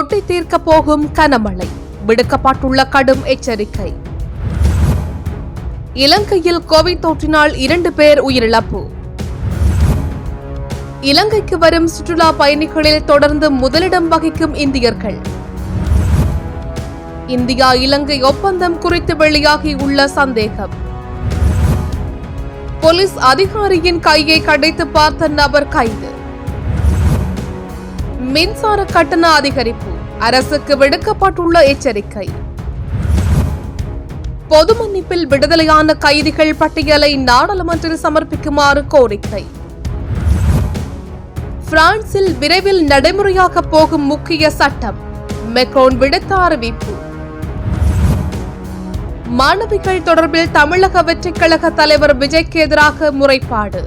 கொட்டி தீர்க்க போகும் கனமழை. விடுக்கப்பட்டுள்ள கடும் எச்சரிக்கை. இலங்கையில் கோவிட் தொற்றினால் இரண்டு பேர் உயிரிழப்பு. இலங்கைக்கு வரும் சுற்றுலா பயணிகளில் தொடர்ந்து முதலிடம் வகிக்கும் இந்தியர்கள். இந்தியா இலங்கை ஒப்பந்தம் குறித்து வெளியாகியுள்ள சந்தேகம். போலீஸ் அதிகாரியின் கையை கடைத்து பார்த்த நபர் கைது. மின்சார கட்டண அதிகரிப்பு. அரசுக்கு விடுக்கப்பட்டுள்ள எச்சரிக்கை. பொது மன்னிப்பில் விடுதலையான கைதிகள் பட்டியலை நாடாளுமன்றம் சமர்ப்பிக்குமாறு கோரிக்கை. பிரான்சில் விரைவில் நடைமுறையாக போகும் முக்கிய சட்டம். மெக்ரோன் விடுத்த அறிவிப்பு. மாணவிகள் தொடர்பில் தமிழக வெற்றிக் கழக தலைவர் விஜய்க்கு எதிராக முறைப்பாடு.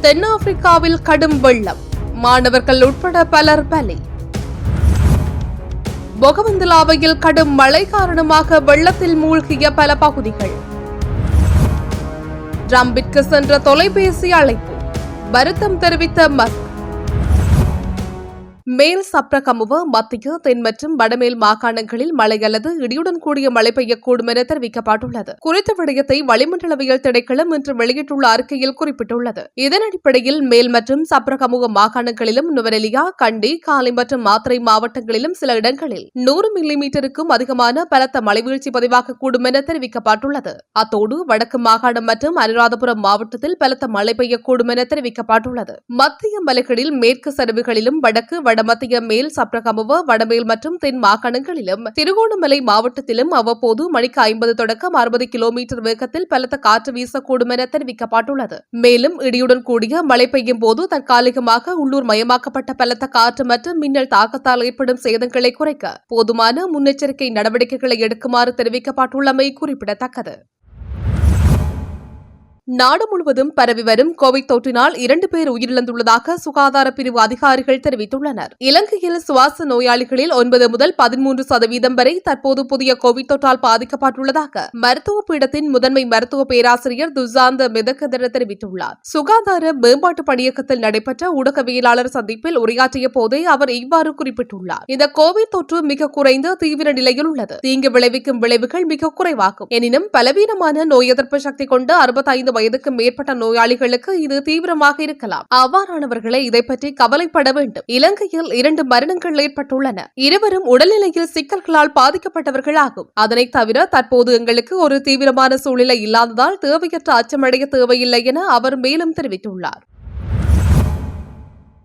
தென்னாப்பிரிக்காவில் கடும் வெள்ளம். மாணவர்கள் உட்பட பலர் பலி. பொகவந்தலாவையில் கடும் மழை காரணமாக வெள்ளத்தில் மூழ்கிய பல பகுதிகள். ட்ரம்பிற்கு சென்ற தொலைபேசி அழைப்பு வருத்தம் தெரிவித்த மஸ்க் மேல் சப்ரகமுவ மத்திய தென் மற்றும் வடமேல் மாகாணங்களில் மழை அல்லது இடியுடன் கூடிய மழை பெய்யக்கூடும் என தெரிவிக்கப்பட்டுள்ளது. குறித்த விடயத்தை வளிமண்டலவியல் திணைக்களம் இன்று வெளியிட்டுள்ள அறிக்கையில் குறிப்பிட்டுள்ளது. இதன் அடிப்படையில் மேல் மற்றும் சப்ரகமுக மாகாணங்களிலும் நுவரெலியா கண்டி காலை மற்றும் மாத்திரை மாவட்டங்களிலும் சில இடங்களில் நூறு மில்லி மீட்டருக்கும் அதிகமான பலத்த மழைவீழ்ச்சி பதிவாகக்கூடும் என தெரிவிக்கப்பட்டுள்ளது. அத்தோடு வடக்கு மாகாணம் மற்றும் அனுராதபுரம் மாவட்டத்தில் பலத்த மழை பெய்யக்கூடும் என தெரிவிக்கப்பட்டுள்ளது. மத்திய மலைகளில் மேற்கு சரிவுகளிலும் வடக்கு வடமத்திய மேல் சப்ரகமுவ வடமேல் மற்றும் தென் மாகாணங்களிலும் திருகோணமலை மாவட்டத்திலும் அவ்வப்போது மணிக்கு ஐம்பது தொடக்கம் அறுபது கிலோமீட்டர் வேகத்தில் பலத்த காற்று வீசக்கூடும் என தெரிவிக்கப்பட்டுள்ளது. மேலும் இடியுடன் கூடிய மழை பெய்யும் போது தற்காலிகமாக உள்ளூர் மயமாக்கப்பட்ட பலத்த காற்று மற்றும் மின்னல் தாக்கத்தால் ஏற்படும் சேதங்களை குறைக்க போதுமான முன்னெச்சரிக்கை நடவடிக்கைகளை எடுக்குமாறு தெரிவிக்கப்பட்டுள்ளமை குறிப்பிடத்தக்கது. நாடு முழுவதும் பரவி வரும் கோவிட் தொற்றினால் இரண்டு பேர் உயிரிழந்துள்ளதாக சுகாதார பிரிவு அதிகாரிகள் தெரிவித்துள்ளனர். இலங்கையில் சுவாச நோயாளிகளில் ஒன்பது முதல் பதிமூன்று சதவீதம் வரை தற்போது புதிய கோவிட் தொற்றால் பாதிக்கப்பட்டுள்ளதாக மருத்துவ பீடத்தின் முதன்மை மருத்துவ பேராசிரியர் துசாந்த மிதக்கதர தெரிவித்துள்ளார். சுகாதார மேம்பாட்டு பணியகத்தில் நடைபெற்ற ஊடகவியலாளர் சந்திப்பில் உரையாற்றிய போதே அவர் இவ்வாறு குறிப்பிட்டுள்ளார். இந்த கோவிட் தொற்று மிக குறைந்த தீவிர நிலையில் உள்ளது. தீங்கு விளைவிக்கும் விளைவுகள் மிக குறைவாகும். எனினும் பலவீனமான நோய் எதிர்ப்பு சக்தி கொண்டு அறுபத்தைந்து வயதுக்கு மேற்பட்ட நோயாளிகளுக்கு இது தீவிரமாக இருக்கலாம். அவ்வாறானவர்களே இதை பற்றி கவலைப்பட வேண்டும். இலங்கையில் இரண்டு மரணங்கள் ஏற்பட்டுள்ளன. இருவரும் உடல்நிலையில் சிக்கல்களால் பாதிக்கப்பட்டவர்களாகும். அதனைத் தவிர தற்போது எங்களுக்கு ஒரு தீவிரமான சூழ்நிலை இல்லாததால் தேவையற்ற அச்சமடைய தேவையில்லை என அவர் மேலும் தெரிவித்துள்ளார்.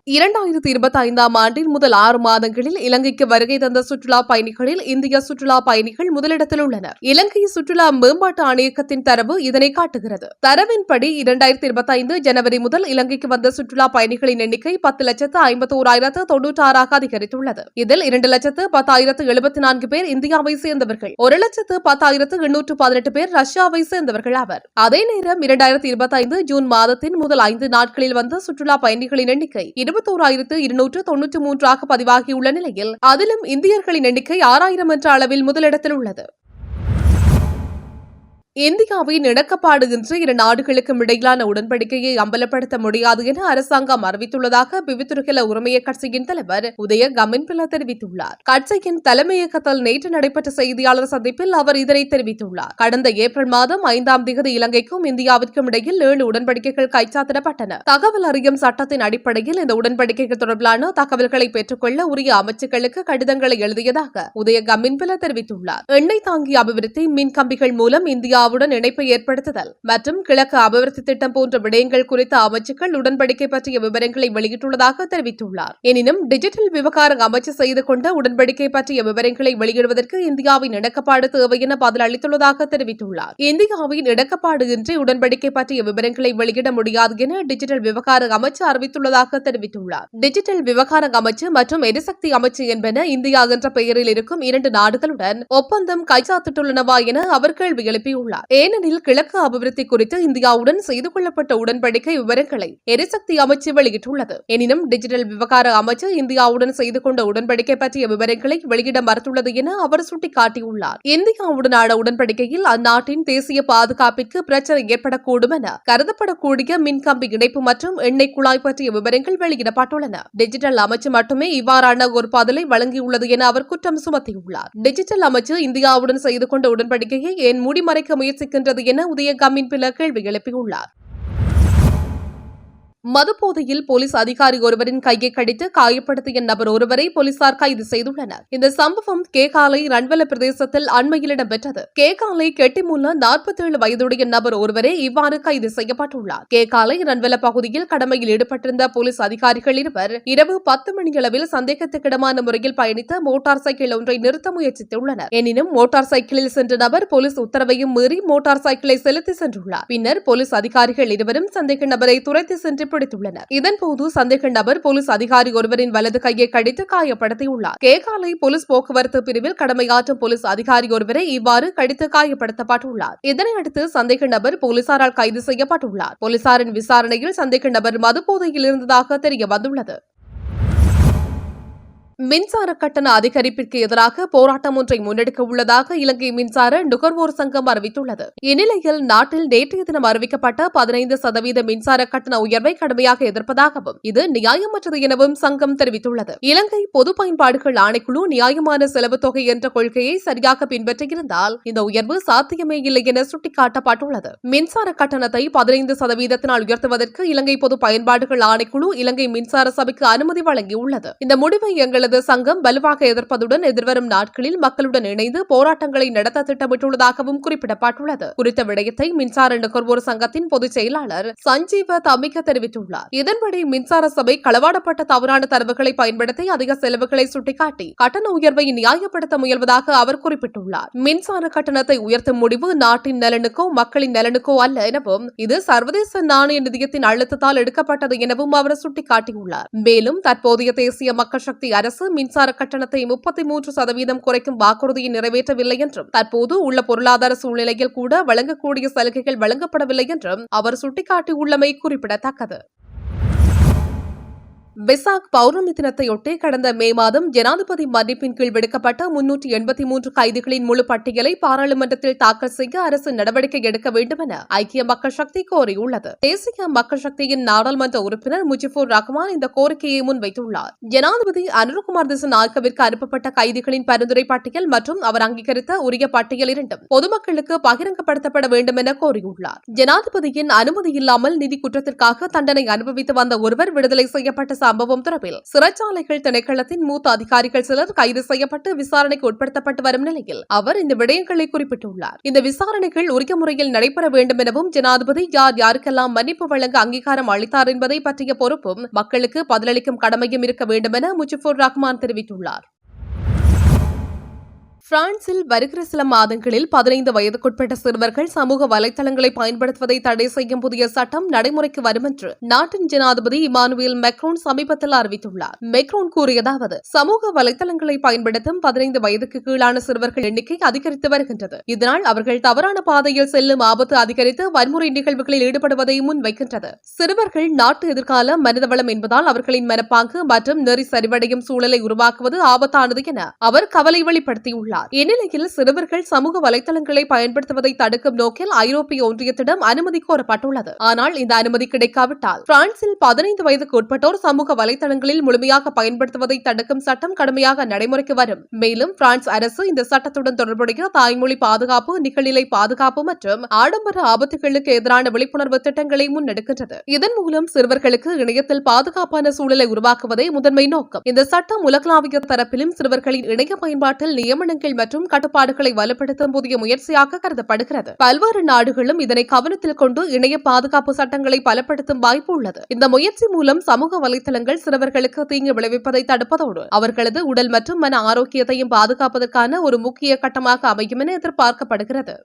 இரண்டாயிரத்தி இருபத்தி ஐந்தாம் ஆண்டின் முதல் ஆறு மாதங்களில் இலங்கைக்கு வருகை தந்த சுற்றுலா பயணிகளில் இந்திய சுற்றுலா பயணிகள் முதலிடத்தில் உள்ளனர். இலங்கை சுற்றுலா மேம்பாட்டு ஆணையகத்தின் தரவு இதனை காட்டுகிறது. தரவின்படி இரண்டாயிரத்தி இருபத்தி ஐந்து ஜனவரி முதல் இலங்கைக்கு வந்த சுற்றுலா பயணிகளின் எண்ணிக்கை பத்து லட்சத்து ஐம்பத்தி ஓராயிரத்து தொன்னூற்றி ஆறாக அதிகரித்துள்ளது. இதில் இரண்டு லட்சத்து பத்தாயிரத்து எழுபத்தி நான்கு பேர் இந்தியாவை சேர்ந்தவர்கள். ஒரு லட்சத்து பத்தாயிரத்து எண்ணூற்று பதினெட்டு பேர் ரஷ்யாவை சேர்ந்தவர்கள் ஆவர். அதே நேரம் இரண்டாயிரத்தி இருபத்தி ஐந்து ஜூன் மாதத்தின் முதல் ஐந்து நாட்களில் வந்த சுற்றுலா பயணிகளின் எண்ணிக்கை எழுபத்தோராயிரத்து இருநூற்று தொன்னூற்று மூன்றாக பதிவாகியுள்ள நிலையில் அதிலும் இந்தியர்களின் எண்ணிக்கை ஆறாயிரம் என்ற அளவில் முதலிடத்தில் உள்ளது. இந்தியாவின் இணக்கப்பாடுகின்ற இரு நாடுகளுக்கும் இடையிலான உடன்படிக்கையை அம்பலப்படுத்த முடியாது என அரசாங்கம் அறிவித்துள்ளதாக பிவித்துருகில உரிமைய கட்சியின் தலைவர் உதய கமின்பில தெரிவித்துள்ளார். கட்சியின் தலைமையகத்தில் நேற்று நடைபெற்ற செய்தியாளர் சந்திப்பில் அவர் இதனை தெரிவித்துள்ளார். கடந்த ஏப்ரல் மாதம் ஐந்தாம் தேதி இலங்கைக்கும் இந்தியாவிற்கும் இடையில் ஏழு உடன்படிக்கைகள் கைச்சாத்திடப்பட்டன. தகவல் அறியும் சட்டத்தின் அடிப்படையில் இந்த உடன்படிக்கைகள் தொடர்பிலான தகவல்களை பெற்றுக்கொள்ள உரிய அமைச்சுகளுக்கு கடிதங்களை எழுதியதாக உதய கமின்பில தெரிவித்துள்ளார். எண்ணெய் தாங்கிய அபிவிருத்தி மின் கம்பிகள் மூலம் இந்தியா இந்தியாவுடன் இணைப்பை ஏற்படுத்துதல் மற்றும் கிழக்கு அபிவிருத்தி திட்டம் போன்ற விடயங்கள் குறித்த அமைச்சுக்கள் உடன்படிக்கை பற்றிய விவரங்களை வெளியிட்டுள்ளதாக தெரிவித்துள்ளார். எனினும் டிஜிட்டல் விவகார அமைச்சு செய்து கொண்ட உடன்படிக்கை பற்றிய விவரங்களை வெளியிடுவதற்கு இந்தியாவின் இணக்கப்பாடு தேவை என பதில் அளித்துள்ளதாக தெரிவித்துள்ளார். இந்தியாவின் இணக்கப்பாடு இன்றி உடன்படிக்கை பற்றிய விவரங்களை வெளியிட முடியாது என டிஜிட்டல் விவகார அமைச்சு அறிவித்துள்ளதாக தெரிவித்துள்ளார். டிஜிட்டல் விவகார அமைச்சு மற்றும் எரிசக்தி அமைச்சு என்பன இந்தியா என்ற பெயரில் இருக்கும் இரண்டு நாடுகளுடன் ஒப்பந்தம் கைச்சாத்திட்டுள்ளனவா என அவர் கேள்வி எழுப்பியுள்ளார். தெரிவித்துள்ளார் ஏனெனில் கிழக்கு அபிவிருத்தி குறித்து இந்தியாவுடன் செய்து கொள்ளப்பட்ட உடன்படிக்கை விவரங்களை எரிசக்தி அமைச்சு வெளியிட்டுள்ளது. எனினும் டிஜிட்டல் விவகார அமைச்சு இந்தியாவுடன் செய்து கொண்ட உடன்படிக்கை பற்றிய விவரங்களை வெளியிட மறுத்துள்ளது என அவர் சுட்டிக்காட்டியுள்ளார். இந்தியாவுடனான உடன்படிக்கையில் அந்நாட்டின் தேசிய பாதுகாப்பிற்கு பிரச்சனை ஏற்படக்கூடும் என கருதப்படக்கூடிய மின்கம்பி இணைப்பு மற்றும் எண்ணெய் குழாய் பற்றிய விவரங்கள் வெளியிடப்பட்டுள்ளன. டிஜிட்டல் அமைச்சு மட்டுமே இவ்வாறான ஒரு பதிலை வழங்கியுள்ளது என அவர் குற்றம் சுமத்தியுள்ளார். டிஜிட்டல் அமைச்சு இந்தியாவுடன் செய்து கொண்ட உடன்படிக்கையை ஏன் மூடிமறைக்க முயற்சிக்கின்றது என உதயகாமின் பில கேள்வி எழுப்பியுள்ளார். மதுபோதையில் போலீஸ் அதிகாரி ஒருவரின் கையை கடித்து காயப்படுத்திய நபர் ஒருவரை போலீசார் கைது செய்துள்ளனர். இந்த சம்பவம் கேகாலை ரன்வல பிரதேசத்தில் அண்மையில் இடம்பெற்றது. கேகாலை நாற்பத்தி நாற்பத்தேழு வயதுடைய நபர் ஒருவரே இவ்வாறு கைது செய்யப்பட்டுள்ளார். கேகாலை ரன்வல பகுதியில் கடமையில் ஈடுபட்டிருந்த போலீஸ் அதிகாரிகள் இருவர் இரவு பத்து மணியளவில் சந்தேகத்துக்கிடமான முறையில் பயணித்த மோட்டார் சைக்கிள் ஒன்றை நிறுத்த முயற்சித்துள்ளனர். எனினும் மோட்டார் சைக்கிளில் சென்ற நபர் போலீஸ் உத்தரவையும் மீறி மோட்டார் சைக்கிளை செலுத்தி சென்றுள்ளார். பின்னர் போலீஸ் அதிகாரிகள் இருவரும் சந்தேக நபரை துரைத்து சென்று பிடித்துள்ளனர் இதன்போது சந்தேக நபர் போலீஸ் அதிகாரி ஒருவரின் வலது கையை கடித்து காயப்படுத்தியுள்ளார். கேகாலை போலீஸ் போக்குவரத்து பிரிவில் கடமையாற்றும் போலீஸ் அதிகாரி ஒருவரை இவ்வாறு கடித்து காயப்படுத்தப்பட்டுள்ளார். இதனையடுத்து சந்தேக நபர் போலீசாரால் கைது செய்யப்பட்டுள்ளார். போலீசாரின் விசாரணையில் சந்தேக நபர் மதுபோதையில் இருந்ததாக தெரிய வந்துள்ளது. மின்சார கட்டண அதிகரிப்பிற்கு எதிராக போராட்டம் ஒன்றை முன்னெடுக்க உள்ளதாக இலங்கை மின்சார நுகர்வோர் சங்கம் அறிவித்துள்ளது. இந்நிலையில் நாட்டில் நேற்றைய தினம் அறிவிக்கப்பட்ட பதினைந்து சதவீத மின்சார கட்டண உயர்வை கடுமையாக எதிர்ப்பதாகவும் இது நியாயமற்றது எனவும் சங்கம் தெரிவித்துள்ளது. இலங்கை பொது பயன்பாடுகள் ஆணைக்குழு நியாயமான செலவு தொகை என்ற கொள்கையை சரியாக பின்பற்றியிருந்தால் இந்த உயர்வு சாத்தியமே இல்லை என சுட்டிக்காட்டப்பட்டுள்ளது. மின்சார கட்டணத்தை பதினைந்து சதவீதத்தினால் உயர்த்துவதற்கு இலங்கை பொது பயன்பாடுகள் ஆணைக்குழு இலங்கை மின்சார சபைக்கு அனுமதி வழங்கியுள்ளது. இந்த முடிவை எங்களது சங்கம் வலுவாக எதிர்ப்பதுடன் எதிர்வரும் நாட்களில் மக்களுடன் இணைந்து போராட்டங்களை நடத்த திட்டமிட்டுள்ளதாகவும் குறிப்பிடப்பட்டுள்ளது. குறித்த விடயத்தை மின்சார நுகர்வோர் சங்கத்தின் பொதுச் செயலாளர் சஞ்சீவ தமிக்க தெரிவித்துள்ளார். இதன்படி மின்சார சபை களவாடப்பட்ட தவறான தரவுகளை பயன்படுத்தி அதிக செலவுகளை சுட்டிக்காட்டி கட்டண உயர்வை நியாயப்படுத்த முயல்வதாக அவர் குறிப்பிட்டுள்ளார். மின்சார கட்டணத்தை உயர்த்தும் முடிவு நாட்டின் நலனுக்கோ மக்களின் நலனுக்கோ அல்ல எனவும் இது சர்வதேச நாணய நிதியத்தின் அழுத்தத்தால் எடுக்கப்பட்டது எனவும் அவர் சுட்டிக்காட்டியுள்ளார். மேலும் தற்போதைய தேசிய மக்கள் சக்தி அரசு மின்சார கட்டணத்தை முப்பத்தி மூன்று சதவீதம் குறைக்கும் வாக்குறுதியை நிறைவேற்றவில்லை என்றும் தற்போது உள்ள பொருளாதார சூழ்நிலையில் கூட வழங்கக்கூடிய சலுகைகள் வழங்கப்படவில்லை என்றும் அவர் சுட்டிக்காட்டியுள்ளமை குறிப்பிடத்தக்கது. விசாக் பௌர்ணமி தினத்தையொட்டி கடந்த மே மாதம் ஜனாதிபதி மன்னிப்பின் கீழ் விடுக்கப்பட்ட முன்னூற்றி எண்பத்தி மூன்று கைதிகளின் முழு பட்டியலை பாராளுமன்றத்தில் தாக்கல் செய்ய அரசு நடவடிக்கை எடுக்க வேண்டும் என ஐக்கிய மக்கள் சக்தி கோரியுள்ளது. தேசிய மக்கள் சக்தியின் நாடாளுமன்ற உறுப்பினர் முஜிபுர் ரஹ்மான் இந்த கோரிக்கையை முன்வைத்துள்ளார். ஜனாதிபதி அனுர்குமார் திசநாயக்கவிற்கு அனுப்பப்பட்ட கைதிகளின் பரிந்துரை பட்டியல் மற்றும் அவர் அங்கீகரித்த உரிய பட்டியல் இரண்டும் பொதுமக்களுக்கு பகிரங்கப்படுத்தப்பட வேண்டும் என கோரியுள்ளார். ஜனாதிபதியின் அனுமதி இல்லாமல் நிதி குற்றத்திற்காக தண்டனை அனுபவித்து வந்த ஒருவர் விடுதலை செய்யப்பட்ட சம்பவம் தொடர்பில் சிறைச்சாலைகள் திணைக்களத்தின் மூத்த அதிகாரிகள் சிலர் கைது செய்யப்பட்டு விசாரணைக்கு உட்படுத்தப்பட்டு வரும் நிலையில் அவர் இந்த விடயங்களை குறிப்பிட்டுள்ளார். இந்த விசாரணைகள் உரிய முறையில் நடைபெற வேண்டும் எனவும் ஜனாதிபதி யார் யாருக்கெல்லாம் மன்னிப்பு வழங்க அங்கீகாரம் அளித்தார் என்பதை பற்றிய பொறுப்பும் மக்களுக்கு பதிலளிக்கும் கடமையும் இருக்க வேண்டும் என முஜிபுர் ரஹ்மான் தெரிவித்துள்ளார். பிரான்சில் வருகிற சில மாதங்களில் பதினைந்து வயதுக்குட்பட்ட சிறுவர்கள் சமூக வலைதளங்களை பயன்படுத்துவதை தடை செய்யும் புதிய சட்டம் நடைமுறைக்கு வரும் என்று நாட்டின் ஜனாதிபதி இமானுவேல் மெக்ரோன் சமீபத்தில் அறிவித்துள்ளார். மெக்ரோன் கூறியதாவது சமூக வலைதளங்களை பயன்படுத்தும் பதினைந்து வயதுக்கு கீழான சிறுவர்கள் எண்ணிக்கை அதிகரித்து வருகின்றது. இதனால் அவர்கள் தவறான பாதையில் செல்லும் ஆபத்து அதிகரித்து வன்முறை நிகழ்வுகளில் ஈடுபடுவதை முன்வைக்கின்றது. சிறுவர்கள் நாட்டு எதிர்கால மனிதவளம் என்பதால் அவர்களின் மனப்பாங்கு மற்றும் நெறி சரிவடையும் சூழலை உருவாக்குவது ஆபத்தானது என அவர் கவலை வெளிப்படுத்தியுள்ளார். இந்நிலையில் சிறுவர்கள் சமூக வலைதளங்களை பயன்படுத்துவதை தடுக்கும் நோக்கில் ஐரோப்பிய ஒன்றியத்திடம் அனுமதி கோரப்பட்டுள்ளது. ஆனால் இந்த அனுமதி கிடைக்காவிட்டால் பிரான்சில் பதினைந்து வயதுக்கு உட்பட்டோர் சமூக வலைதளங்களில் முழுமையாக பயன்படுத்துவதை தடுக்கும் சட்டம் கடுமையாக நடைமுறைக்கு வரும். மேலும் பிரான்ஸ் அரசு இந்த சட்டத்துடன் தொடர்புடைய தாய்மொழி பாதுகாப்பு நிகழ்நிலை பாதுகாப்பு மற்றும் ஆடம்பர ஆபத்துகளுக்கு எதிரான விழிப்புணர்வு திட்டங்களை முன்னெடுக்கின்றது. இதன் மூலம் சிறுவர்களுக்கு இணையத்தில் பாதுகாப்பான சூழலை உருவாக்குவதே முதன்மை நோக்கம். இந்த சட்டம் உலகளாவிய தரப்பிலும் சிறுவர்களின் இணைய பயன்பாட்டில் நியமனங்கள் மற்றும் கட்டுப்பாடுகளை வலுப்படுத்தும் புதிய முயற்சியாக கருதப்படுகிறது. பல்வேறு நாடுகளும் இதனை கவனத்தில் கொண்டு இணைய பாதுகாப்பு சட்டங்களை பலப்படுத்தும் வாய்ப்பு உள்ளது. இந்த முயற்சி மூலம் சமூக வலைதளங்கள் சிறுவர்களுக்கு தீங்கு விளைவிப்பதை தடுப்பதோடு அவர்களது உடல் மற்றும் மன ஆரோக்கியத்தையும் பாதுகாப்பதற்கான ஒரு முக்கிய கட்டமாக அமையும் என எதிர்பார்க்கப்படுகிறது.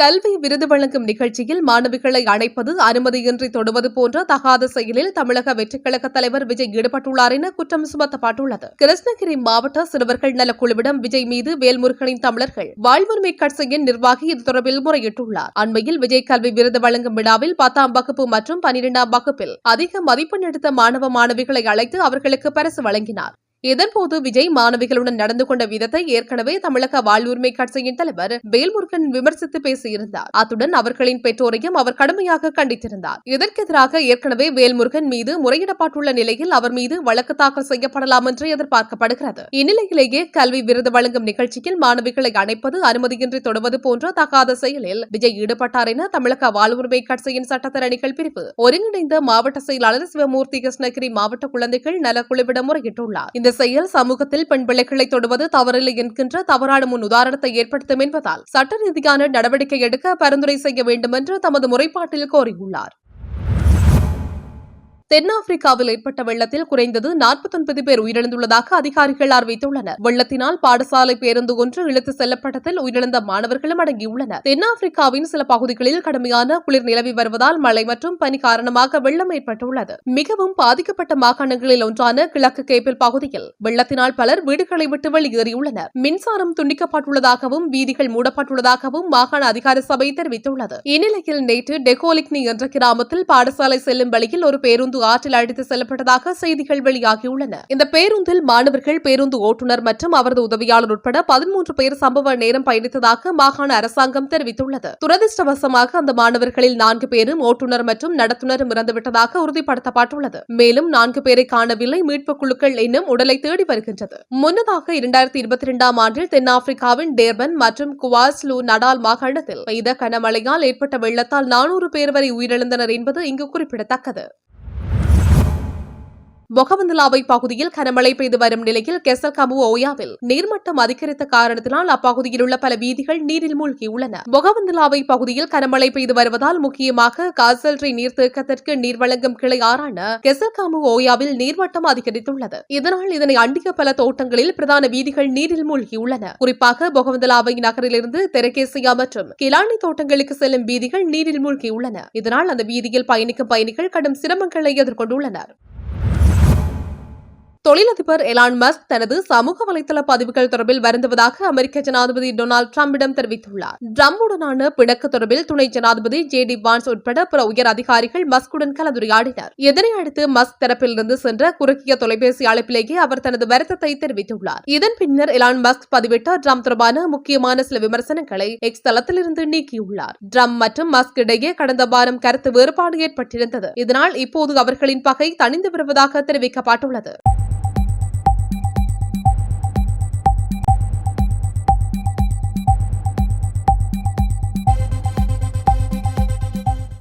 கல்வி விருது வழங்கும் நிகழ்ச்சியில் மாணவிகளை அழைப்பது அனுமதியின்றி தொடுவது போன்ற தகாத செயலில் தமிழக வெற்றிக்கழக தலைவர் விஜய் ஈடுபட்டுள்ளார் என குற்றம் சுமத்தப்பட்டுள்ளது. கிருஷ்ணகிரி மாவட்ட சிறுவர்கள் நலக்குழுவிடம் விஜய் மீது வேல்முருகனின் தமிழர்கள் வாழ்வுரிமை கட்சியின் நிர்வாகி இது தொடர்பில் முறையிட்டுள்ளார். அண்மையில் விஜய் கல்வி விருது வழங்கும் விழாவில் பத்தாம் வகுப்பு மற்றும் பனிரெண்டாம் வகுப்பில் அதிக மதிப்பெண் எடுத்த மாணவ மாணவிகளை அழைத்து அவர்களுக்கு பரிசு வழங்கினார். இதன்போது விஜய் மாணவிகளுடன் நடந்து கொண்ட விதத்தை ஏற்கனவே தமிழக வாழ்வுரிமை கட்சியின் தலைவர் வேல்முருகன் விமர்சித்து பேசியிருந்தார். அத்துடன் அவர்களின் பெற்றோரையும் அவர் கடுமையாக கண்டித்திருந்தார். இதற்கெதிராக ஏற்கனவே வேல்முருகன் மீது முறையிடப்பட்டுள்ள நிலையில் அவர் மீது வழக்கு தாக்கல் செய்யப்படலாம் என்று எதிர்பார்க்கப்படுகிறது. இந்நிலையிலேயே கல்வி விருது வழங்கும் நிகழ்ச்சியில் மாணவிகளை அணைப்பது அனுமதியின்றி தொடுவது போன்ற தகாத செயலில் விஜய் ஈடுபட்டார் என தமிழக வாழ்வுரிமை கட்சியின் சட்டத்தரணிகள் பிரிவு ஒருங்கிணைந்த மாவட்ட செயலாளர் சிவமூர்த்தி கிருஷ்ணகிரி மாவட்ட குழந்தைகள் நலக்குழுவிடம் முறையிட்டுள்ளார். இந்த செயல் சமூகத்தில் பெண் பிள்ளைகளை தொடுவது தவறில்லை என்கின்ற தவறான முன் உதாரணத்தை ஏற்படுத்தும் என்பதால் சட்ட ரீதியான நடவடிக்கை எடுக்க பரிந்துரை செய்ய வேண்டும் என்று தமது முறைப்பாட்டில் கோரியுள்ளார். தென்னாப்பிரிக்காவில் ஏற்பட்ட வெள்ளத்தில் குறைந்தது நாற்பத்தொன்பது பேர் உயிரிழந்துள்ளதாக அதிகாரிகள் அறிவித்துள்ளனர். வெள்ளத்தினால் பாடசாலை பேருந்து ஒன்று இழுத்து செல்லப்பட்டதில் உயிரிழந்த மாணவர்களும் அடங்கியுள்ளனர். தென்னாப்பிரிக்காவின் சில பகுதிகளில் கடுமையான குளிர் நிலவி வருவதால் மழை மற்றும் பனி காரணமாக வெள்ளம் ஏற்பட்டுள்ளது. மிகவும் பாதிக்கப்பட்ட மாகாணங்களில் ஒன்றான கிழக்கு கேப்பில் பகுதியில் வெள்ளத்தினால் பலர் வீடுகளை விட்டு வெளியேறியுள்ளனர். மின்சாரம் துண்டிக்கப்பட்டுள்ளதாகவும் வீதிகள் மூடப்பட்டுள்ளதாகவும் மாகாண அதிகார சபை தெரிவித்துள்ளது. இந்நிலையில் நேற்று டெகோலிக்னி என்ற கிராமத்தில் பாடசாலை செல்லும் வழியில் ஒரு பேருந்து ஆற்றில் அடித்து செல்லப்பட்டதாக செய்திகள் வெளியாகியுள்ளன. இந்த பேருந்தில் மாணவர்கள் பேருந்து ஓட்டுநர் மற்றும் அவரது உதவியாளர் உட்பட பதிமூன்று பேர் சம்பவ நேரம் பயணித்ததாக மாகாண அரசாங்கம் தெரிவித்துள்ளது. துரதிருஷ்டவசமாக அந்த மாணவர்களில் நான்கு பேரும் ஓட்டுநர் மற்றும் நடத்துனரும் இறந்துவிட்டதாக உறுதிப்படுத்தப்பட்டுள்ளது. மேலும் நான்கு பேரை காணவில்லை. மீட்புக் குழுக்கள் இன்னும் உடலை தேடி வருகின்றது. முன்னதாக இரண்டாயிரத்தி இருபத்தி இரண்டாம் ஆண்டில் தென்னாப்பிரிக்காவின் டேர்பன் மற்றும் குவாஸ்லு நடால் மாகாணத்தில் பெய்த கனமழையால் ஏற்பட்ட வெள்ளத்தால் நானூறு பேர் வரை உயிரிழந்தனர் என்பது இங்கு குறிப்பிடத்தக்கது. பொகவந்தலாவை பகுதியில் கனமழை பெய்து வரும் நிலையில் கெசல் கமு ஓயாவில் நீர்மட்டம் அதிகரித்த காரணத்தினால் அப்பகுதியில் உள்ள பல வீதிகள் நீரில் மூழ்கியுள்ளன. பொகவந்தலாவை பகுதியில் கனமழை பெய்து வருவதால் முக்கியமாக காசல்ரி நீர்த்தேக்கத்திற்கு நீர் வழங்கும் கிளை ஆறான கெசல் கமு ஓயாவில் நீர்மட்டம் அதிகரித்துள்ளது. இதனால் இதனை அண்டிய பல தோட்டங்களில் பிரதான வீதிகள் நீரில் மூழ்கியுள்ளன. குறிப்பாக பொகவந்தலாவை நகரிலிருந்து தெரகேசியா மற்றும் கிலானி தோட்டங்களுக்கு செல்லும் வீதிகள் நீரில் மூழ்கியுள்ளன. இதனால் அந்த வீதியில் பயணிக்கும் பயணிகள் கடும் சிரமங்களை எதிர்கொண்டுள்ளனர். தொழிலதிபர் எலான் மஸ்க் தனது சமூக வலைதள பதிவுகள் தொடர்பில் வருந்துவதாக அமெரிக்க ஜனாதிபதி டொனால்டு டிரம்பிடம் தெரிவித்துள்ளார். டிரம்புடனான பிணக்கு தொடர்பில் துணை ஜனாதிபதி ஜே டி வான்ஸ் உட்பட பிற உயர் அதிகாரிகள் மஸ்குடன் கலந்துரையாடினர். இதனை அடுத்து மஸ்க் தரப்பிலிருந்து சென்ற குறுகிய தொலைபேசி அழைப்பிலேயே அவர் தனது வருத்தத்தை தெரிவித்துள்ளார். இதன் பின்னர் எலான் மஸ்க் பதிவிட்ட ட்ரம்ப் தொடர்பான முக்கியமான சில விமர்சனங்களை எக்ஸ் தளத்திலிருந்து நீக்கியுள்ளார். ட்ரம்ப் மற்றும் மஸ்க் இடையே கடந்த வாரம் கருத்து வேறுபாடு ஏற்பட்டிருந்தது. இதனால் இப்போது அவர்களின் பகை தணிந்து வருவதாக தெரிவிக்கப்பட்டுள்ளது.